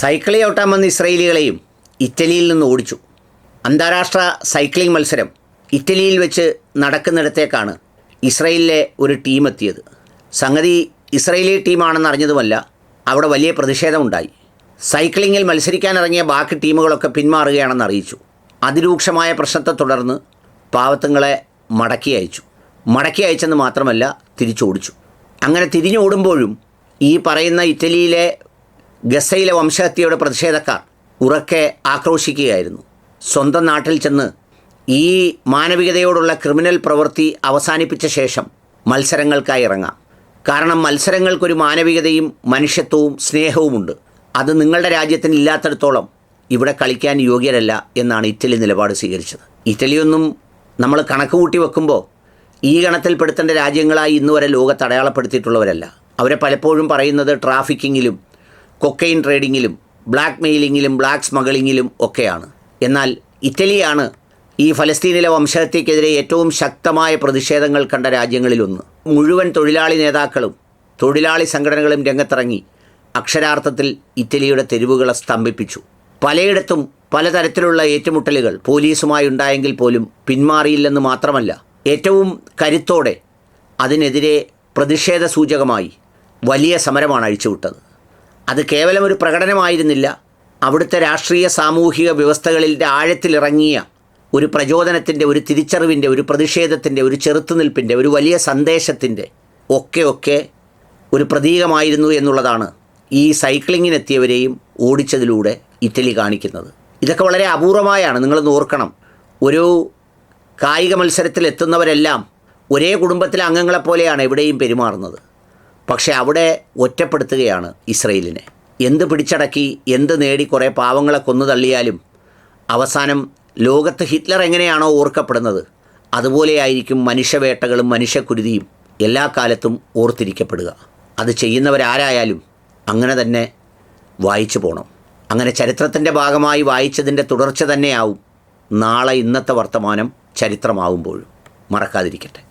സൈക്കിളിൽ ഓട്ടാൻ വന്ന ഇസ്രയേലികളെയും ഇറ്റലിയിൽ നിന്ന് ഓടിച്ചു. അന്താരാഷ്ട്ര സൈക്ലിംഗ് മത്സരം ഇറ്റലിയിൽ വെച്ച് നടക്കുന്നിടത്തേക്കാണ് ഇസ്രയേലിലെ ഒരു ടീം എത്തിയത്. സംഗതി ഇസ്രയേലി ടീമാണെന്ന് അറിഞ്ഞതുമല്ല അവിടെ വലിയ പ്രതിഷേധമുണ്ടായി. സൈക്ലിങ്ങിൽ മത്സരിക്കാനിറങ്ങിയ ബാക്കി ടീമുകളൊക്കെ പിന്മാറുകയാണെന്ന് അറിയിച്ചു. അതിരൂക്ഷമായ പ്രശ്നത്തെ തുടർന്ന് പാവത്തുങ്ങളെ മടക്കി അയച്ചു. മടക്കി അയച്ചെന്ന് മാത്രമല്ല തിരിച്ചോടിച്ചു. അങ്ങനെ തിരിഞ്ഞോടുമ്പോഴും ഈ പറയുന്ന ഇറ്റലിയിലെ ഗസയിലെ വംശഹത്യയുടെ പ്രതിഷേധക്കാർ ഉറക്കെ ആക്രോശിക്കുകയായിരുന്നു. സ്വന്തം നാട്ടിൽ ചെന്ന് ഈ മാനവികതയോടുള്ള ക്രിമിനൽ പ്രവൃത്തി അവസാനിപ്പിച്ച ശേഷം മത്സരങ്ങൾക്കായി ഇറങ്ങാം. കാരണം മത്സരങ്ങൾക്കൊരു മാനവികതയും മനുഷ്യത്വവും സ്നേഹവുമുണ്ട്. അത് നിങ്ങളുടെ രാജ്യത്തിന് ഇല്ലാത്തിടത്തോളം ഇവിടെ കളിക്കാൻ യോഗ്യരല്ല എന്നാണ് ഇറ്റലി നിലപാട് സ്വീകരിച്ചത്. ഇറ്റലിയൊന്നും നമ്മൾ കണക്ക് കൂട്ടി വെക്കുമ്പോൾ ഈ ഗണത്തിൽപ്പെടുത്തേണ്ട രാജ്യങ്ങളായി ഇന്നുവരെ ലോകത്ത് അടയാളപ്പെടുത്തിയിട്ടുള്ളവരല്ല. അവരെ പലപ്പോഴും പറയുന്നത് ട്രാഫിക്കിങ്ങിലും കൊക്കൈൻ ട്രേഡിങ്ങിലും ബ്ലാക്ക് മെയിലിങ്ങിലും ബ്ലാക്ക് സ്മഗ്ലിങ്ങിലും ഒക്കെയാണ്. എന്നാൽ ഇറ്റലിയാണ് ഈ ഫലസ്തീനിലെ വംശഹത്യക്കെതിരെ ഏറ്റവും ശക്തമായ പ്രതിഷേധങ്ങൾ കണ്ട രാജ്യങ്ങളിലൊന്ന്. മുഴുവൻ തൊഴിലാളി നേതാക്കളും തൊഴിലാളി സംഘടനകളും രംഗത്തിറങ്ങി അക്ഷരാർത്ഥത്തിൽ ഇറ്റലിയുടെ തെരുവുകളെ സ്തംഭിപ്പിച്ചു. പലയിടത്തും പലതരത്തിലുള്ള ഏറ്റുമുട്ടലുകൾ പോലീസുമായി ഉണ്ടായെങ്കിൽ പോലും പിന്മാറിയില്ലെന്ന് മാത്രമല്ല ഏറ്റവും കരുത്തോടെ അതിനെതിരെ പ്രതിഷേധ സൂചകമായി വലിയ സമരമാണ് അഴിച്ചുവിട്ടത്. അത് കേവലം ഒരു പ്രകടനമായിരുന്നില്ല. അവിടുത്തെ രാഷ്ട്രീയ സാമൂഹിക വ്യവസ്ഥകളിന്റെ ആഴത്തിലിറങ്ങിയ ഒരു പ്രചോദനത്തിന്റെ ഒരു തിരിച്ചറിവിന്റെ ഒരു പ്രതിഷേധത്തിന്റെ ഒരു ചെറുത്തുനിൽപ്പിന്റെ ഒരു വലിയ സന്ദേശത്തിന്റെ ഒക്കെ ഒക്കെ ഒരു പ്രതീകമായിരുന്നു എന്നുള്ളതാണ് ഈ സൈക്ലിങ്ങിനെത്തിയവരെയും ഓടിച്ചതിലൂടെ ഇറ്റലി കാണിക്കുന്നത്. ഇതൊക്കെ വളരെ അപൂർവമായാണ് നിങ്ങൾ ഓർക്കണം. ഒരു കായിക മത്സരത്തിൽ എത്തുന്നവരെല്ലാം ഒരേ കുടുംബത്തിലെ അംഗങ്ങളെപ്പോലെയാണ് എവിടെയും പെരുമാറുന്നത്. പക്ഷേ അവിടെ ഒറ്റപ്പെടുത്തുകയാണ് ഇസ്രയേലിനെ. എന്ത് പിടിച്ചടക്കി എന്ത് നേടി കുറേ പാവങ്ങളെ കൊന്നു തള്ളിയാലും അവസാനം ലോകത്ത് ഹിറ്റ്ലർ എങ്ങനെയാണോ ഓർക്കപ്പെടുന്നത് അതുപോലെയായിരിക്കും മനുഷ്യവേട്ടകളും മനുഷ്യക്കുരുതിയും എല്ലാ കാലത്തും ഓർത്തിരിക്കപ്പെടുക. അത് ചെയ്യുന്നവരാരായാലും അങ്ങനെ തന്നെ വായിച്ചു പോകണം അങ്ങനെ ചരിത്രത്തിന്റെ ഭാഗമായി വായിച്ചതിന്റെ തുടർച്ച തന്നെയാവും നാളെ ഇന്നത്തെ വർത്തമാനം ചരിത്രമാവുമ്പോഴും. മറക്കാതിരിക്കട്ടെ.